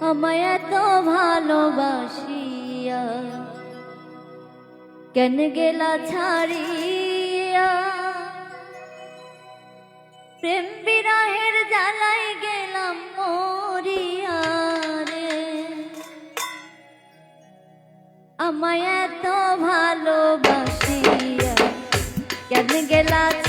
আমায় এত ভালোবাসিয়া। কেন গেলা ছাড়িয়া? প্রেম বিরাহের জ্বালাই গেলাম মরিয়া রে। আমায় এত ভালোবাসিয়া। কেন গেলা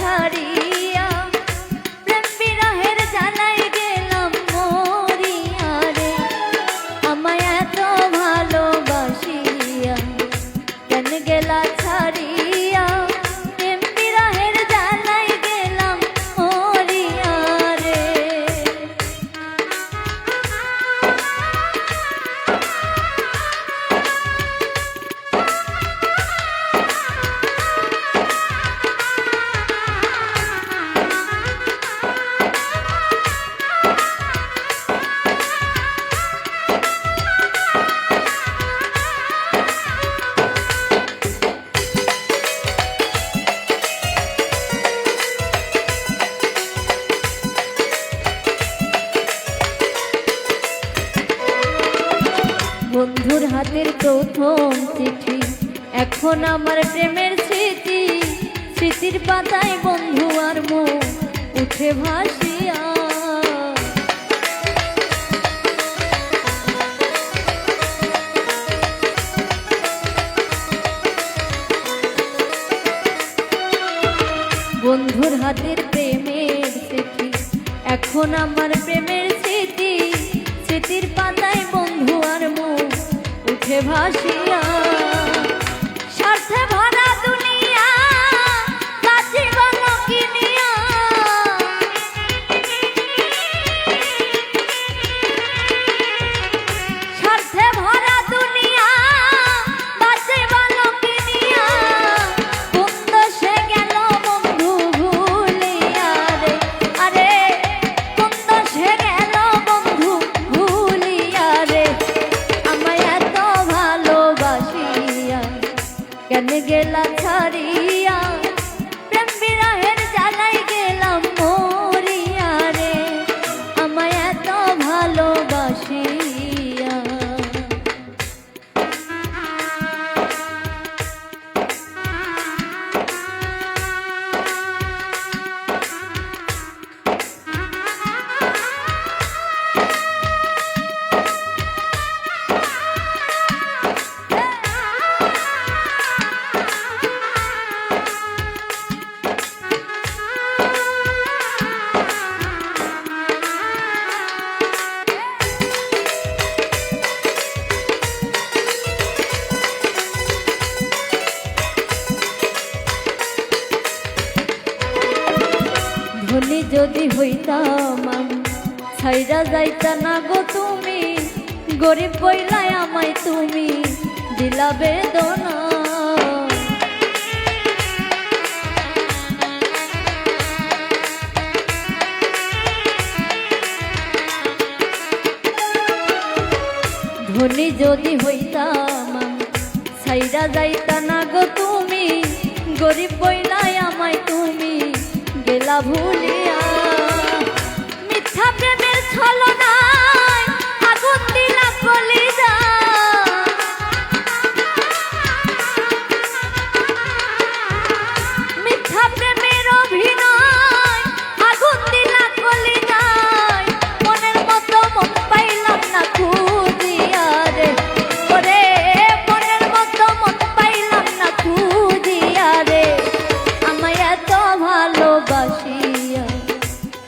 হাতের প্রথম চিঠি। এখন আমার প্রেমের স্মৃতি, স্মৃতির পাতায় বন্ধু আর মুখ উঠে ভাসিয়া। বন্ধুর হাতের প্রেমের স্মৃতি এখন আমার প্রেমের উঠে যদি হইতাম আমি, ছাইরা যাইতা না গো তুমি। গরিব বইলাই আমায় তুমি দিলা বেদনা। ধনী যদি হইতাম ছাইরা যাইতা না গো তুমি। গরিব বইলাই আমায় তুমি গেলা ভুলিয়া।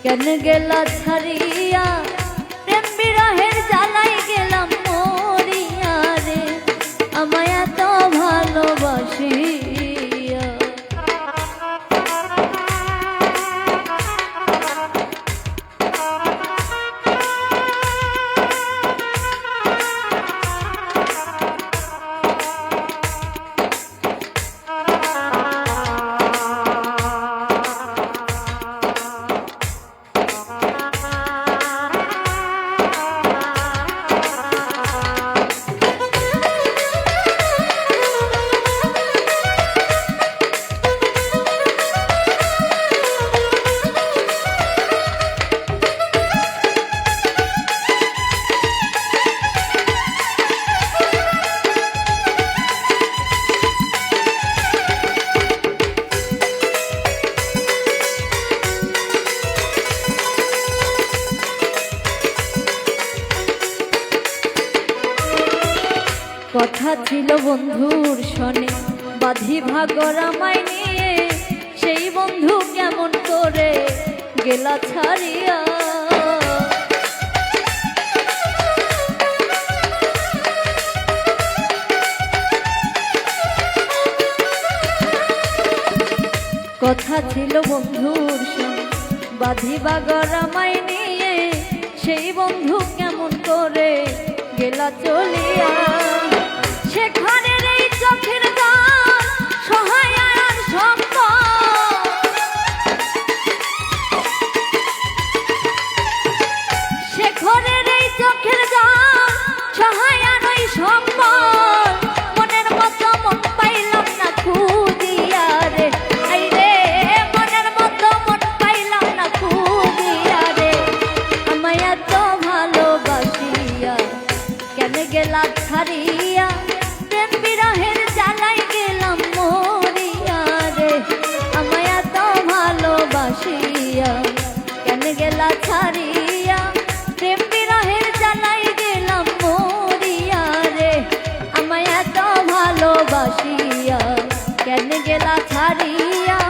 কেন গেলা ছাড়িয়া? কথা ছিল বন্ধুর শোনে, বাধি ভাগরামাই নিয়ে, সেই বন্ধু কেমন করে গেলা ছাড়িয়া? কথা ছিল বন্ধুর সঙ্গে বাঁধিবা গরমাই নিয়ে, সেই বন্ধু কেমন করে গেলা চলিয়া? সেখানে ভালোবাসিয়া কেন গেলা ছাড়িয়া?